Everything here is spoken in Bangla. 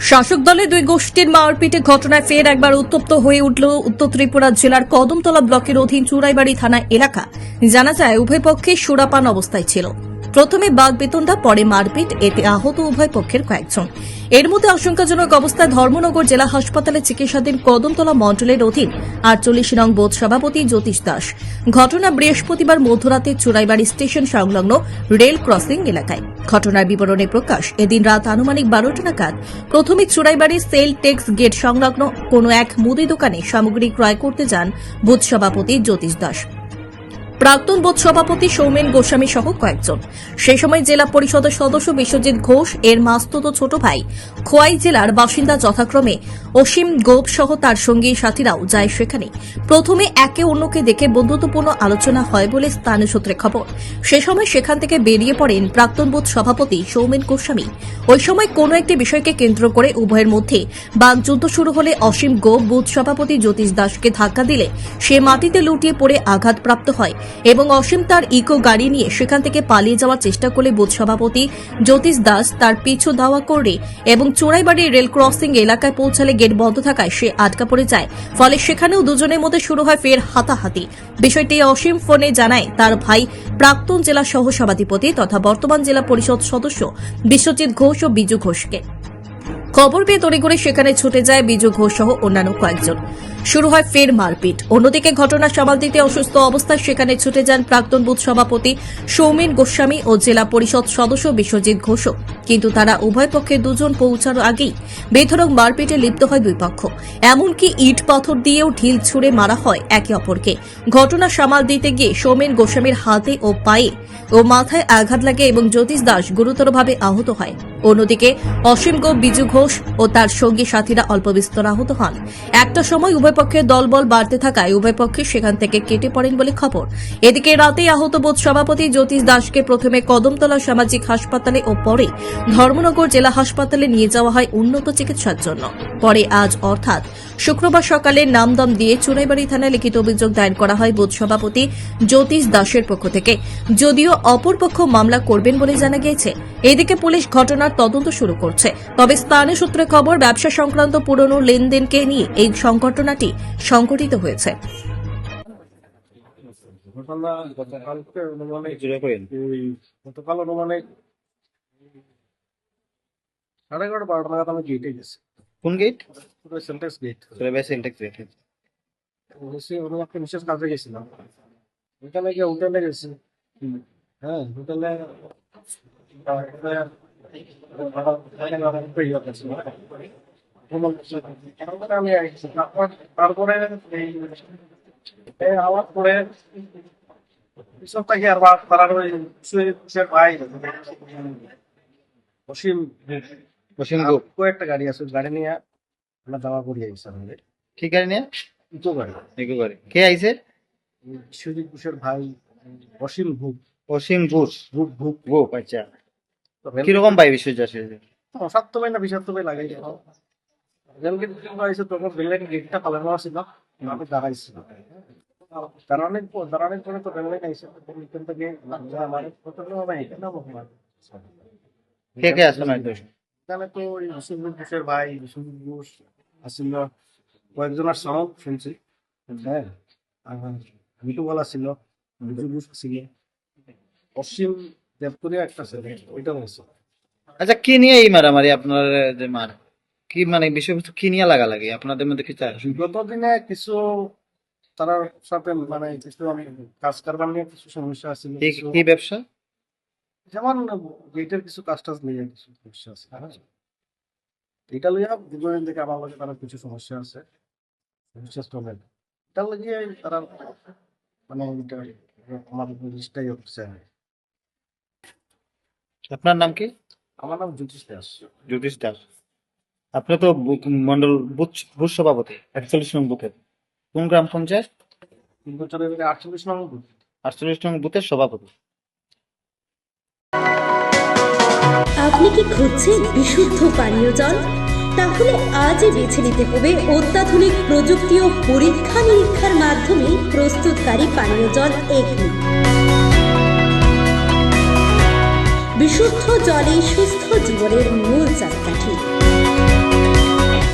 শাসক দলের দুই গোষ্ঠীর মারপিটে ঘটনায় ফের একবার উত্তপ্ত হয়ে উঠল উত্তর ত্রিপুরা জেলার কদমতলা ব্লকের অধীন চুরাইবাড়ি থানা এলাকা। জানা যায়, উভয় পক্ষে সুরাপান অবস্থায় ছিল। প্রথমে বাঘ বেতনটা, পরে মারপিট, এতে আহত উভয় পক্ষের কয়েকজন। এর মধ্যে আশঙ্কাজনক অবস্থায় ধর্মনগর জেলা হাসপাতালে চিকিৎসাধীন কদমতলা মণ্ডলের অধীন আটচল্লিশ নং বোধ সভাপতি জ্যোতিষ দাস। ঘটনা বৃহস্পতিবার মধ্যরাতে চুরাইবাড়ি স্টেশন সংলগ্ন রেল ক্রসিং এলাকায়। ঘটনার বিবরণে প্রকাশ, এদিন রাত আনুমানিক বারোটা নাগাদ প্রথমে চুরাইবাড়ি সেল টেক্স গেট সংলগ্ন কোনো এক মুদি দোকানে সামগ্রী ক্রয় করতে যান বুথ সভাপতি জ্যোতিষ দাস। প্রাক্তন বোধ সভাপতি সৌমেন গোস্বামী সহ কয়েকজন। সেই সময় জেলা পরিষদের সদস্য বিশ্বজিৎ ঘোষ, এর মাস্তুত ছোট ভাই খোয়াই জেলার বাসিন্দা যথাক্রমে অসীম গোপ সহ তার সঙ্গী সাথীরাও যায় সেখানে। প্রথমে একে অন্যকে দেখে বন্ধুত্বপূর্ণ আলোচনা হয় বলে স্থানীয় সূত্রে খবর। সে সময় সেখান থেকে বেরিয়ে পড়েন প্রাক্তন বোধ সভাপতি সৌমেন গোস্বামী। ওই সময় কোনো একটি বিষয়কে কেন্দ্র করে উভয়ের মধ্যে বাগযুদ্ধ শুরু হলে অসীম গোপ বুথ সভাপতি জ্যোতিষ দাসকে ধাক্কা দিলে সে মাটিতে লুটিয়ে পড়ে আঘাতপ্রাপ্ত হয়। এবং অসীম তার ইকো গাড়ি নিয়ে সেখান থেকে পালিয়ে যাওয়ার চেষ্টা করলে বুথ সভাপতি জ্যোতিষ দাস তার পিছু ধাওয়া করে এবং চোরাইবাড়ির রেল ক্রসিং এলাকায় পৌঁছালে গেট বন্ধ থাকায় সে আটকা পড়ে যায়। ফলে সেখানেও দুজনের মধ্যে শুরু হয় ফের হাতাহাতি। বিষয়টি অসীম ফোনে জানায় তার ভাই প্রাক্তন জেলা সহ সভাধিপতি তথা বর্তমান জেলা পরিষদ সদস্য বিশ্বজিৎ ঘোষ ও বিজু ঘোষকে। খবর পেয়ে তড়িঘড়ি সেখানে ছুটে যায় বিজু ঘোষ সহ অন্যান্য কয়েকজন। শুরু হয় ফের মারপিট। অন্যদিকে ঘটনা সামাল দিতে অসুস্থ অবস্থায় সেখানে ছুটে যান প্রাক্তন বুথ সভাপতি সৌমেন গোস্বামী ও জেলা পরিষদ সদস্য বিশ্বজিৎ ঘোষও কিন্তু তারা উভয় পক্ষে দুজন পৌঁছানোর আগেই বেধরক মারপিটে লিপ্ত হয় দুই পক্ষ। এমনকি ইট পাথর দিয়েও ঢিল ছুড়ে মারা হয় একে অপরকে। ঘটনা সামাল দিতে গিয়ে সৌমেন গোস্বামীর হাতে ও পায়ে ও মাথায় আঘাত লাগে এবং জ্যোতিষ দাস গুরুতরভাবে আহত হয়। অন্যদিকে অসীম গো বিজু ঘোষ ও তার সঙ্গী সাথীরা অল্প বিস্তর আহত হন। একটা সময় উভয় পক্ষের দলবল বাড়তে থাকায় উভয় পক্ষে সেখান থেকে কেটে পড়েন বলে খবর। এদিকে রাতে আহত বোধ সভাপতি জ্যোতিষ দাসকে প্রথমে কদমতলা সামাজিক হাসপাতালে ও পরে ধর্মনগর জেলা হাসপাতালে নিয়ে যাওয়া হয় উন্নত চিকিৎসার জন্য। পরে আজ অর্থাৎ শুক্রবার সকালে নামদাম দিয়ে চুনাইবাড়ি থানায় লিখিত অভিযোগ দায়ের করা হয় বুথ সভাপতি জ্যোতিষ দাসের পক্ষ থেকে। যদিও অপরপক্ষ মামলা করবেন বলে জানা গিয়েছে। এদিকে পুলিশ ঘটনার তদন্ত শুরু করছে। তবে স্থানীয় সূত্রে খবর, ব্যবসা সংক্রান্ত পুরনো লেনদেনকে নিয়ে এই সংঘটনাটি সংঘটিত হয়েছে। ঘটনা গতকালকে অনুমানিক জুড়ে করেন ওই গতকাল অনুমানিক সাড়ে এগারোটা বারোটা নাগাদ আমি গেটে গেছি। কোন গেট সেন্টেক্স গেট চলে গেট গেছি একটা বিশেষ কাজে গেছিলাম। ওইখানে গিয়ে হোটেলে গেছি। হ্যাঁ হোটেলে। কয়েকটা গাড়ি আছে গাড়ি নিয়ে আমরা দাওয়া করি আমাদের ঠিক নিয়ে গাড়ি করে কে আইছে সুজিত ভাই অসীম ভূপ অসীম ঘোষ ভূপ ভূপ গো আচ্ছা কীরকম পাই পাই না পাই লাগাই তখন গেটটা পালন পরে তো আইসে এখান থেকে কে কে আসলো তো ঘোষের ভাই ঘোষ আসছিল শুনছি। হ্যাঁ ছিল বিজু ঘোষ ছিল অসীম দেবপুরিয়া একটা ছেলে ওইটা হয়েছে আচ্ছা কি নিয়ে এই মারামারি আপনার যে মার? কি মানে বিষয়বস্তু কি নিয়ে লাগা লাগে আপনাদের মধ্যে কি চায় বিগত দিনে কিছু তার সাথে মানে কিছু আমি কাজ কারবার নিয়ে কিছু সমস্যা আছে কি- ব্যবসা? যেমন গেটের কিছু কাজ টাজ নিয়ে কিছু সমস্যা আছে। হ্যাঁ। এটা লইয়া দীর্ঘদিন থেকে আমার লগে তারা কিছু সমস্যা আছে। বিশেষ করে এটা লাগিয়ে তারা মানে এটা আমার জিনিসটাই হচ্ছে আপনার নাম কি? আমার নাম জ্যোতিষ দাস। জ্যোতিষ দাস। আপনি তো মন্ডল বুথ বুথ সভাপতি একচল্লিশ নং বুথের। কোন গ্রাম পঞ্চায়েত? তিন বছরের আটচল্লিশ আটচল্লিশ নং বুথের সভাপতি। আপনি কি খুঁজছেন বিশুদ্ধ পানীয় জল? তাহলে আজই বেছে নিতে হবে অত্যাধুনিক প্রযুক্তি ও পরীক্ষা নিরীক্ষার মাধ্যমে প্রস্তুতকারী পানীয় জল এগনি। বিশুদ্ধ জলে সুস্থ জীবনের মূল